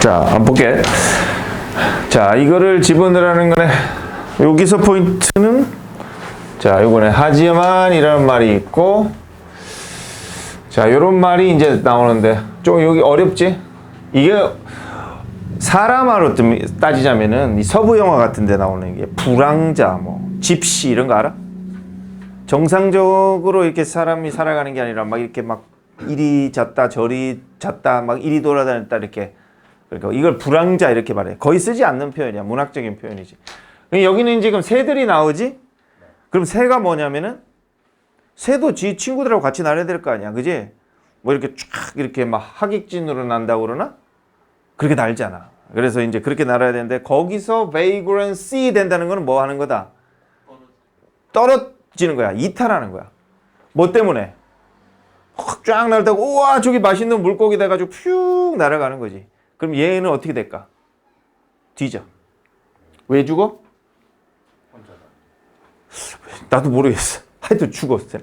자, 한번 볼게. 자, 이거를 집어넣으라는 거네. 여기서 포인트는 자, 요거네. 하지만이라는 말이 있고 자, 요런 말이 이제 나오는데 좀 여기 어렵지? 이게 사람으로 좀 따지자면은 이 서부 영화 같은 데 나오는 게 불황자 뭐 집시 이런 거 알아? 정상적으로 이렇게 사람이 살아가는 게 아니라 막 이렇게 막 이리 잤다 저리 잤다 막 이리 돌아다녔다 이렇게 그러니까 이걸 불황자 이렇게 말해. 거의 쓰지 않는 표현이야. 문학적인 표현이지. 여기는 지금 새들이 나오지? 그럼 새가 뭐냐면은 새도 지 친구들하고 같이 날아야 될 거 아니야. 그지? 뭐 이렇게 쫙 이렇게 막 하객진으로 난다고 그러나? 그렇게 날잖아. 그래서 이제 그렇게 날아야 되는데 거기서 vagrancy 된다는 거는 뭐 하는 거다? 떨어지는 거야. 이탈하는 거야. 뭐 때문에? 확 쫙 날다가 우와 저기 맛있는 물고기 돼가지고 퓨 날아가는 거지. 그럼 얘는 어떻게 될까? 뒤져. 왜 죽어? 나도 모르겠어. 하여튼 죽었어.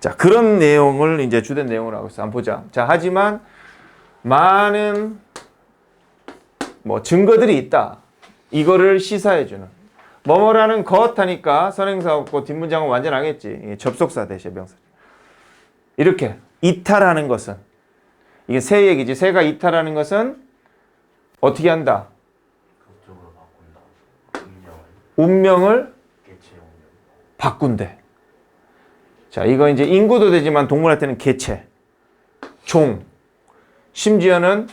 자 그런 내용을 이제 주된 내용으로 하고 있어. 한번 보자. 자 하지만 많은 뭐 증거들이 있다. 이거를 시사해주는 뭐뭐라는 것 하니까 선행사 없고 뒷문장은 완전 하겠지. 이게 접속사 대신 명사. 이렇게 이탈하는 것은 이게 새 얘기지. 새가 이탈하는 것은 어떻게 한다? 극적으로 바꾼다. 운명을 운명을 개체 운명. 바꾼대. 자, 이거 이제 인구도 되지만 동물한테는 개체, 종, 심지어는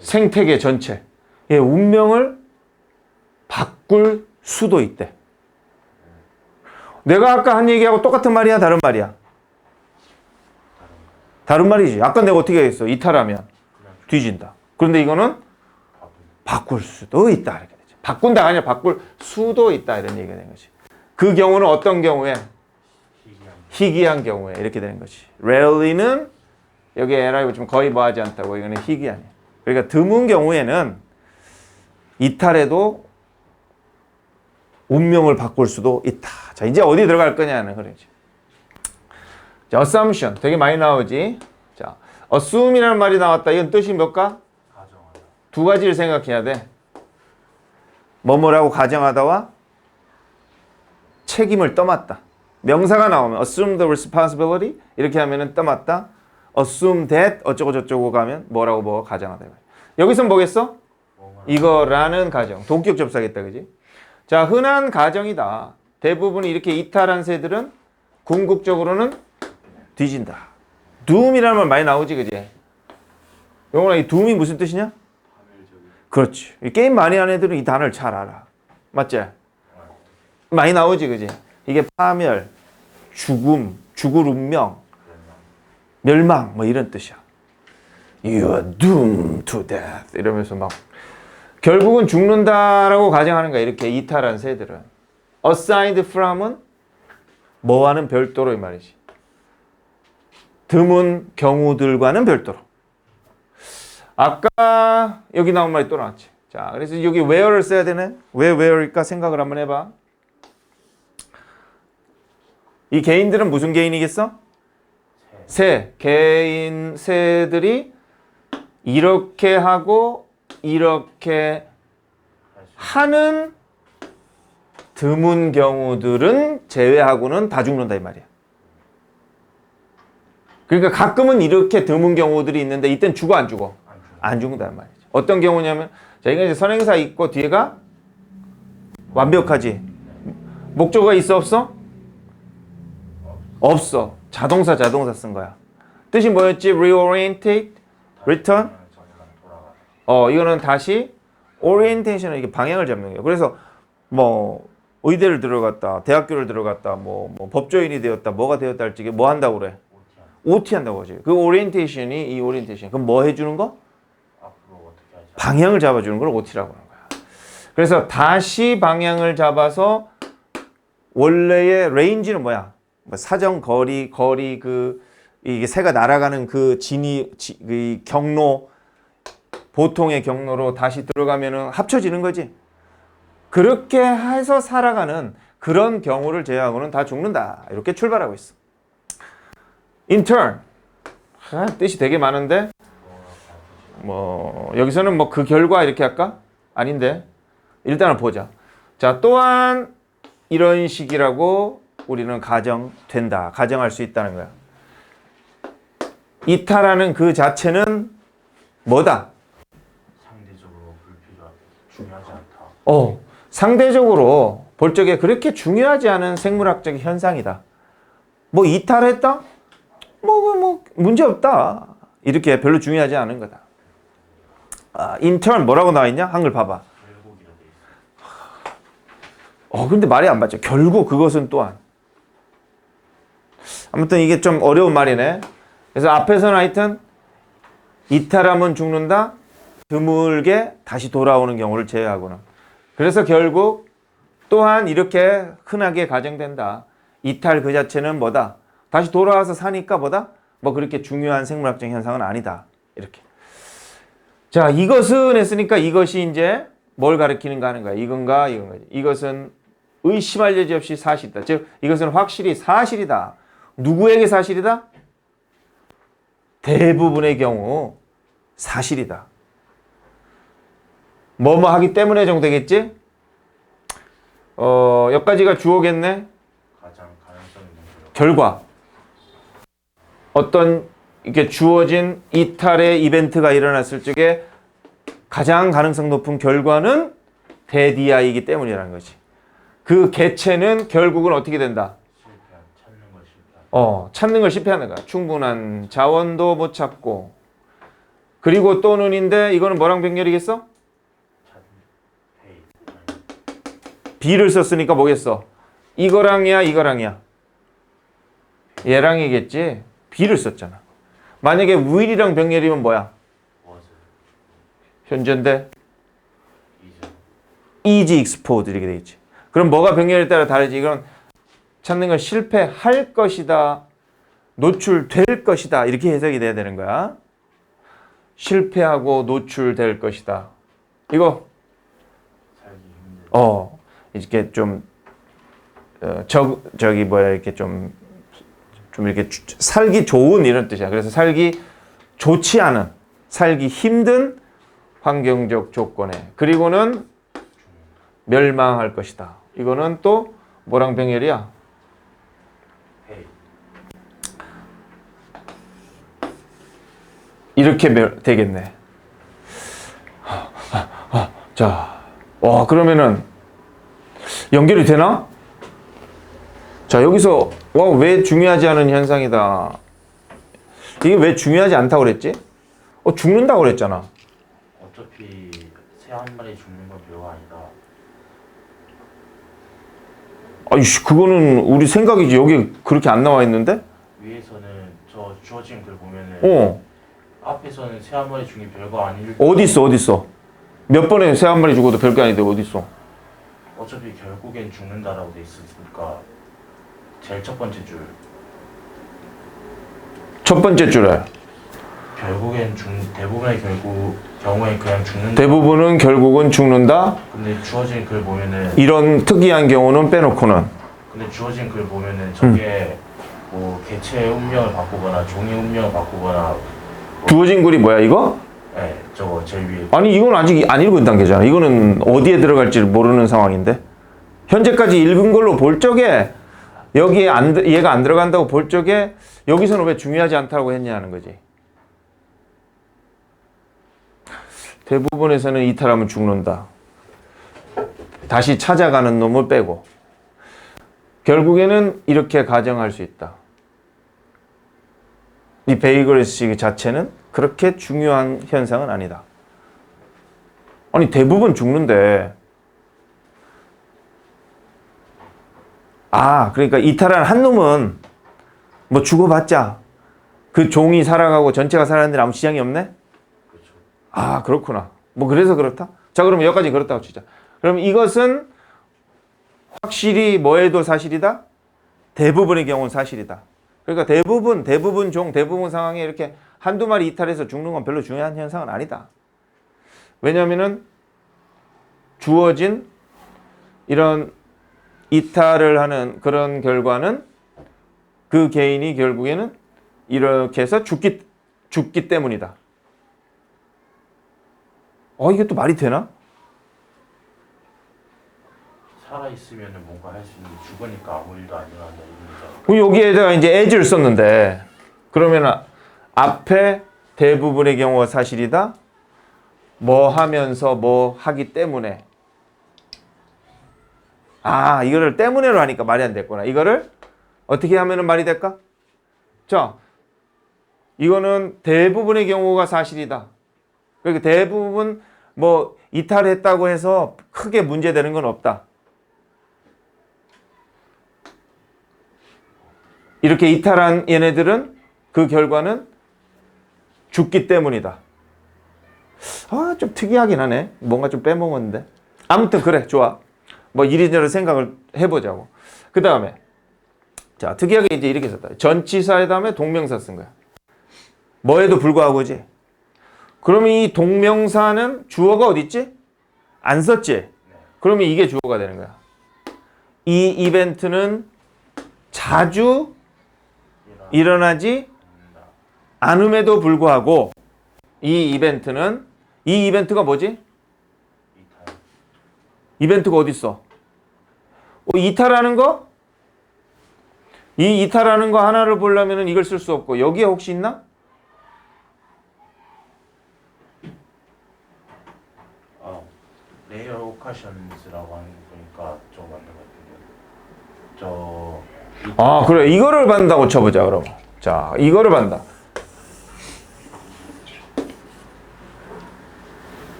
생태계 전체. 예, 운명을 바꿀 수도 있대. 내가 아까 한 얘기하고 똑같은 말이야, 다른 말이야? 다른 말이지. 아까 내가 어떻게 했어? 이탈하면 뒤진다. 그런데 이거는 바꿀 수도 있다. 이렇게 되죠. 바꾼다가 아니라 바꿀 수도 있다. 이런 얘기가 되는 거지. 그 경우는 어떤 경우에? 희귀한 희귀한 경우에 이렇게 되는 거지. rarely는 여기 에라이고 좀 거의 뭐하지 않다고 이거는 희귀한이야. 그러니까 드문 경우에는 이탈해도 운명을 바꿀 수도 있다. 자 이제 어디 들어갈 거냐는 그러지. 자 assumption 되게 많이 나오지. 자 assume이라는 말이 나왔다. 이건 뜻이 뭘까? 두 가지를 생각해야 돼. 뭐뭐라고 가정하다와 책임을 떠맡다. 명사가 나오면 assume the responsibility 이렇게 하면은 떠맡다. assume that 어쩌고 저쩌고 가면 뭐라고 뭐 가정하다. 여기서 뭐겠어? 이거라는 가정. 동격 접사겠다. 그지? 자, 흔한 가정이다. 대부분 이렇게 이탈한 새들은 궁극적으로는 뒤진다. doom이라는 말 많이 나오지. 그지? 영훈아, 이 doom이 무슨 뜻이냐? 그렇지. 이 게임 많이 하는 애들은 이 단어를 잘 알아. 맞지? 많이 나오지, 그지? 이게 파멸, 죽음, 죽을 운명, 멸망, 뭐 이런 뜻이야. You are doomed to death. 이러면서 막 결국은 죽는다라고 가정하는 거야. 이렇게 이탈한 새들은. Assigned from은 뭐와는 별도로 이 말이지. 드문 경우들과는 별도로. 아까 여기 나온 말이 또 나왔지. 자, 그래서 여기 where를 써야 되네. 왜 where일까 생각을 한번 해봐. 이 개인들은 무슨 개인이겠어? 새. 개인 새들이 이렇게 하고 이렇게 하는 드문 경우들은 제외하고는 다 죽는다 이 말이야. 그러니까 가끔은 이렇게 드문 경우들이 있는데 이땐 죽어 안 죽어? 안 죽는단 말이죠. 어떤 경우냐면 저희가 이제 선행사 있고 뒤에가 완벽하지. 목적어가 있어 없어? 없어. 자동사 자동사 쓴 거야. 뜻이 뭐였지? reorientate, return. 어 이거는 다시 orientation은 이게 방향을 잡는 거예요. 그래서 뭐 의대를 들어갔다, 대학교를 들어갔다, 뭐, 뭐 법조인이 되었다, 뭐가 되었다 할지 뭐 한다고 그래? OT 한다고 하지. 그 orientation이 이 orientation. 그럼 뭐 해주는 거? 방향을 잡아주는 걸 OT라고 하는 거야. 그래서 다시 방향을 잡아서 원래의 레인지는 뭐야? 뭐 사정 거리 거리 그 이게 새가 날아가는 그 진이 지, 그 경로 보통의 경로로 다시 들어가면은 합쳐지는 거지. 그렇게 해서 살아가는 그런 경우를 제외하고는 다 죽는다. 이렇게 출발하고 있어. In turn. 아, 뜻이 되게 많은데 뭐 여기서는 뭐 그 결과 이렇게 할까? 아닌데 일단은 보자. 자 또한 이런 식이라고 우리는 가정된다. 가정할 수 있다는 거야. 이탈하는 그 자체는 뭐다? 상대적으로 불필요한 중요하지 않다. 어, 상대적으로 볼 적에 그렇게 중요하지 않은 생물학적 현상이다. 뭐 이탈했다? 뭐, 뭐, 뭐 문제 없다. 이렇게 별로 중요하지 않은 거다. 아, 인턴 뭐라고 나와 있냐? 한글 봐봐. 어, 근데 말이 안 맞죠. 결국 그것은 또한. 아무튼 이게 좀 어려운 말이네. 그래서 앞에서는 하여튼 이탈하면 죽는다. 드물게 다시 돌아오는 경우를 제외하고는. 그래서 결국 또한 이렇게 흔하게 가정된다. 이탈 그 자체는 뭐다? 다시 돌아와서 사니까 뭐다? 뭐 그렇게 중요한 생물학적 현상은 아니다. 이렇게. 자, 이것은 했으니까 이것이 이제 뭘 가리키는가 하는 거야. 이건가, 이건가. 이것은 의심할 여지 없이 사실이다. 즉, 이것은 확실히 사실이다. 누구에게 사실이다? 대부분의 경우 사실이다. 뭐뭐 하기 때문에 정되겠지? 어, 주어겠네. 가능성 있는 결과. 결과. 어떤 이렇게 주어진 이탈의 이벤트가 일어났을 적에 가장 가능성 높은 결과는 대디아이기 때문이라는 거지. 그 개체는 결국은 어떻게 된다? 어, 찾는 걸 실패하는 거야. 충분한 자원도 못 찾고. 그리고 또는인데 이거는 뭐랑 병렬이겠어? B를 썼으니까 뭐겠어? 이거랑이야, 이거랑이야. 얘랑이겠지. B를 썼잖아. 만약에 will이랑 병렬이면 뭐야? 현재인데 easy exposed 이렇게 되겠지. 그럼 뭐가 병렬에 따라 다르지? 이건 찾는 건 실패할 것이다. 노출될 것이다. 이렇게 해석이 돼야 되는 거야. 실패하고 노출될 것이다. 이거. 어 이렇게 좀 어, 저, 저기 뭐야 이렇게 좀 좀 이렇게 주- 살기 좋은 이런 뜻이야. 그래서 살기 좋지 않은 살기 힘든 환경적 조건에 그리고는 멸망할 것이다. 이거는 또 뭐랑 병렬이야? 이렇게 멸- 되겠네. 자, 와 그러면은 연결이 되나? 자 여기서 와 왜 중요하지 않은 현상이다. 이게 왜 중요하지 않다고 그랬지? 어 죽는다고 그랬잖아. 어차피 새 한 마리 죽는 건 별거 아니다. 아이씨 그거는 우리 생각이지 여기 그렇게 안 나와 있는데? 위에서는 저 주어진 글 보면은 어 앞에서는 새 한 마리 죽는 게 별거 아닐. 어디 있어 어디 있어? 몇 번에 새 한 마리 죽어도 별게 아닌데 어디 있어? 어차피 결국엔 죽는다라고 돼 있으니까 제일 첫 번째 줄 첫 번째 줄에 결국엔 죽 대부분의 결국 경우엔 그냥 죽는다. 대부분은 결국은 죽는다. 근데 주어진 글 보면은 이런 특이한 경우는 빼놓고는 근데 주어진 글 보면은 저게 뭐 개체의 운명을 바꾸거나 종의 운명을 바꾸거나 주어진 글이 뭐야 이거? 예 저거 제일 위에 아니 이건 아직 안 읽은 단계잖아. 이거는 어디에 들어갈지 모르는 상황인데 현재까지 읽은 걸로 볼 적에 여기에 안 들- 얘가 안 들어간다고 볼 적에 여기서는 왜 중요하지 않다고 했냐는 거지. 대부분에서는 이탈하면 죽는다. 다시 찾아가는 놈을 빼고 결국에는 이렇게 가정할 수 있다. 이 베이글식 자체는 그렇게 중요한 현상은 아니다. 아니 대부분 죽는데 아 그러니까 이탈한 한 놈은 뭐 죽어봤자 그 종이 살아가고 전체가 살아가는데 아무 지장이 없네? 아 그렇구나. 뭐 그래서 그렇다. 자 그러면 여기까지 그렇다고 치자. 그럼 이것은 확실히 뭐에도 사실이다. 대부분의 경우는 사실이다. 그러니까 대부분 대부분 종 대부분 상황에 이렇게 한두 마리 이탈해서 죽는 건 별로 중요한 현상은 아니다. 왜냐하면은 주어진 이런 이탈을 하는 그런 결과는 그 개인이 결국에는 이렇게 해서 죽기 죽기 때문이다. 어 이게 또 말이 되나? 살아 있으면 뭔가 할 수 있는데 죽으니까 아무 일도 안 일어난다 그럼 여기에다가 이제 as를 썼는데 그러면 앞에 대부분의 경우가 사실이다. 뭐 하면서 뭐 하기 때문에 아 이거를 때문에로 하니까 말이 안 됐구나. 이거를 어떻게 하면은 말이 될까? 자 이거는 대부분의 경우가 사실이다. 그러니까 대부분 뭐 이탈했다고 해서 크게 문제되는 건 없다. 이렇게 이탈한 얘네들은 그 결과는 죽기 때문이다. 아, 좀 특이하긴 하네. 뭔가 좀 빼먹었는데. 아무튼 그래, 좋아. 뭐 이리저리 생각을 해보자고. 그 다음에 자 특이하게 이제 이렇게 썼다. 전치사에 다음에 동명사 쓴 거야. 뭐에도 불구하고지. 그러면 이 동명사는 주어가 어디 있지? 안 썼지. 그러면 이게 주어가 되는 거야. 이 이벤트는 자주 일어나지 않음에도 불구하고 이 이벤트는 이 이벤트가 뭐지? 이벤트가 어디 있어? 어, 이탈하는 거? 이 이탈하는 거 하나를 보려면 이걸 쓸 수 없고 여기에 혹시 있나? 아 레이어 오카션스라고 하는 거 보니까 저거 맞는 것 같은데요 저아 그래 이거를 받는다고 쳐보자 그럼 자 이거를 받는다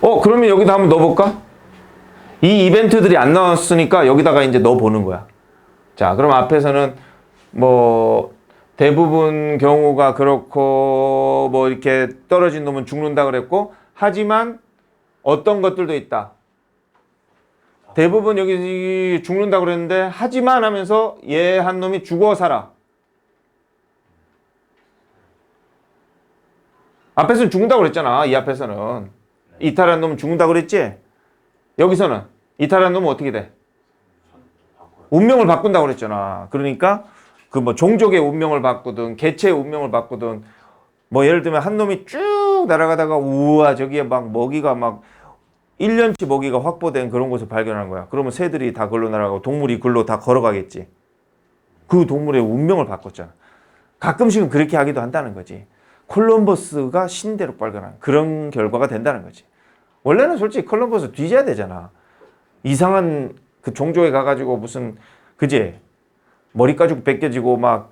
어 그러면 여기다 한번 넣어볼까? 이 이벤트들이 안 나왔으니까 여기다가 이제 넣어보는 거야 자 그럼 앞에서는 뭐 대부분 경우가 그렇고 뭐 이렇게 떨어진 놈은 죽는다 그랬고 하지만 어떤 것들도 있다 대부분 여기 죽는다 그랬는데 하지만 하면서 얘 한 놈이 죽어 살아. 앞에서는 죽는다고 그랬잖아. 이 앞에서는 이탈한 놈은 죽는다고 그랬지. 여기서는 이탈한 놈은 어떻게 돼? 운명을 바꾼다고 그랬잖아. 그러니까 그 뭐 종족의 운명을 바꾸든 개체의 운명을 바꾸든 뭐 예를 들면 한 놈이 쭉 날아가다가 우와 저기에 막 먹이가 막 1년치 먹이가 확보된 그런 곳을 발견한 거야. 그러면 새들이 다 걸로 날아가고 동물이 글로 다 걸어가겠지. 그 동물의 운명을 바꿨잖아. 가끔씩은 그렇게 하기도 한다는 거지. 콜럼버스가 신대로 발견한 그런 결과가 된다는 거지. 원래는 솔직히 콜럼버스 뒤져야 되잖아. 이상한 그 종족에 가가지고 무슨 그지 머리 가지고 벗겨지고 막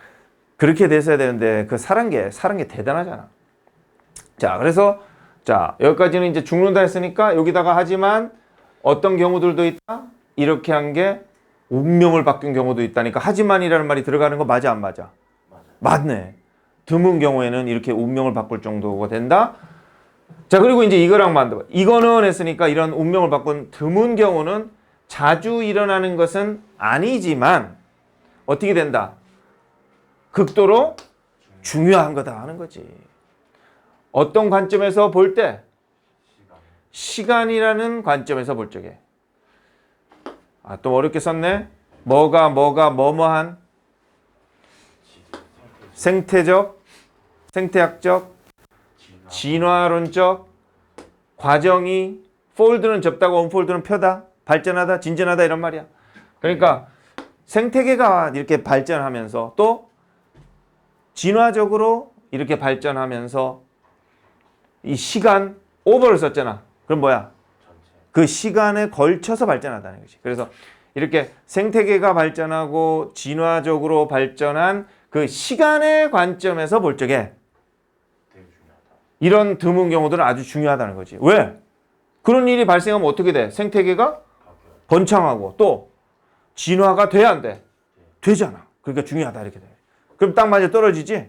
그렇게 됐어야 되는데 그 살한 게 대단하잖아. 자, 그래서 자, 여기까지는 이제 죽는다 했으니까 여기다가 하지만 어떤 경우들도 있다. 이렇게 한 게 운명을 바뀐 경우도 있다니까 하지만이라는 말이 들어가는 거 맞아 안 맞아? 맞네. 드문 경우에는 이렇게 운명을 바꿀 정도가 된다. 자, 그리고 이제 이거랑 만들어. 이거는 했으니까 이런 운명을 바꾼 드문 경우는 자주 일어나는 것은 아니지만 어떻게 된다? 극도로 중요한 거다 하는 거지. 어떤 관점에서 볼 때? 시간 시간이라는 관점에서 볼 적에. 아, 또 어렵게 썼네. 뭐가 뭐가 뭐뭐한 지 생태적, 생태학적, 진화 진화론적 과정이 폴드는 접다고 언폴드는 펴다, 발전하다, 진전하다 이런 말이야. 그러니까 생태계가 이렇게 발전하면서 또 진화적으로 이렇게 발전하면서 이 시간 오버를 썼잖아. 그럼 뭐야? 그 시간에 걸쳐서 발전하다는 거지. 그래서 이렇게 생태계가 발전하고 진화적으로 발전한 그 시간의 관점에서 볼 적에 이런 드문 경우들은 아주 중요하다는 거지. 왜? 그런 일이 발생하면 어떻게 돼? 생태계가 번창하고 또 진화가 돼야 안 돼? 되잖아. 그러니까 중요하다 이렇게 돼. 그럼 딱 맞아 떨어지지?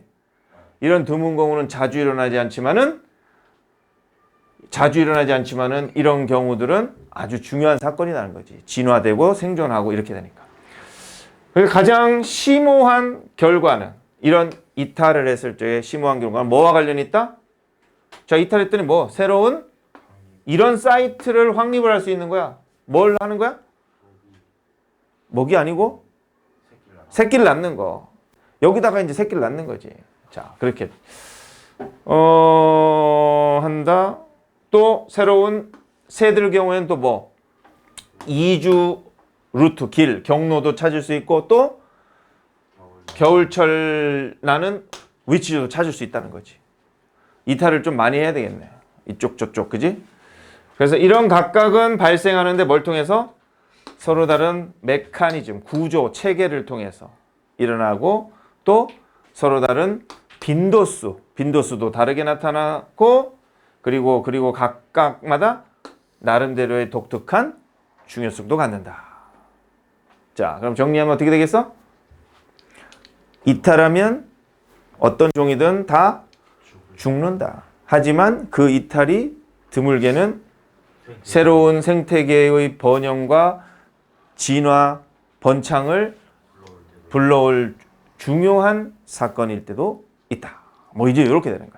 이런 드문 경우는 자주 일어나지 않지만은 자주 일어나지 않지만은 이런 경우들은 아주 중요한 사건이라는 거지. 진화되고 생존하고 이렇게 되니까. 가장 심오한 결과는 이런 이탈을 했을 때의 심오한 결과는 뭐와 관련이 있다? 자, 이탈했더니 뭐 새로운 이런 사이트를 확립을 할 수 있는 거야. 뭘 하는 거야? 먹이 아니고 새끼를 낳는 거. 여기다가 이제 새끼를 낳는 거지. 자, 그렇게 어 한다. 또 새로운 새들 경우에는 또 뭐 이주 루트 길 경로도 찾을 수 있고 또 겨울철 나는 위치도 찾을 수 있다는 거지. 이탈을 좀 많이 해야 되겠네. 이쪽 저쪽 그지? 그래서 이런 각각은 발생하는데 뭘 통해서 서로 다른 메커니즘, 구조, 체계를 통해서 일어나고 또 서로 다른 빈도수, 빈도수도 다르게 나타나고 그리고 그리고 각각마다 나름대로의 독특한 중요성도 갖는다. 자, 그럼 정리하면 어떻게 되겠어? 이탈하면 어떤 종이든 다 죽는다. 하지만 그 이탈이 드물게는 새로운 생태계의 번영과 진화, 번창을 불러올 중요한 사건일 때도 있다. 뭐 이제 이렇게 되는 거야.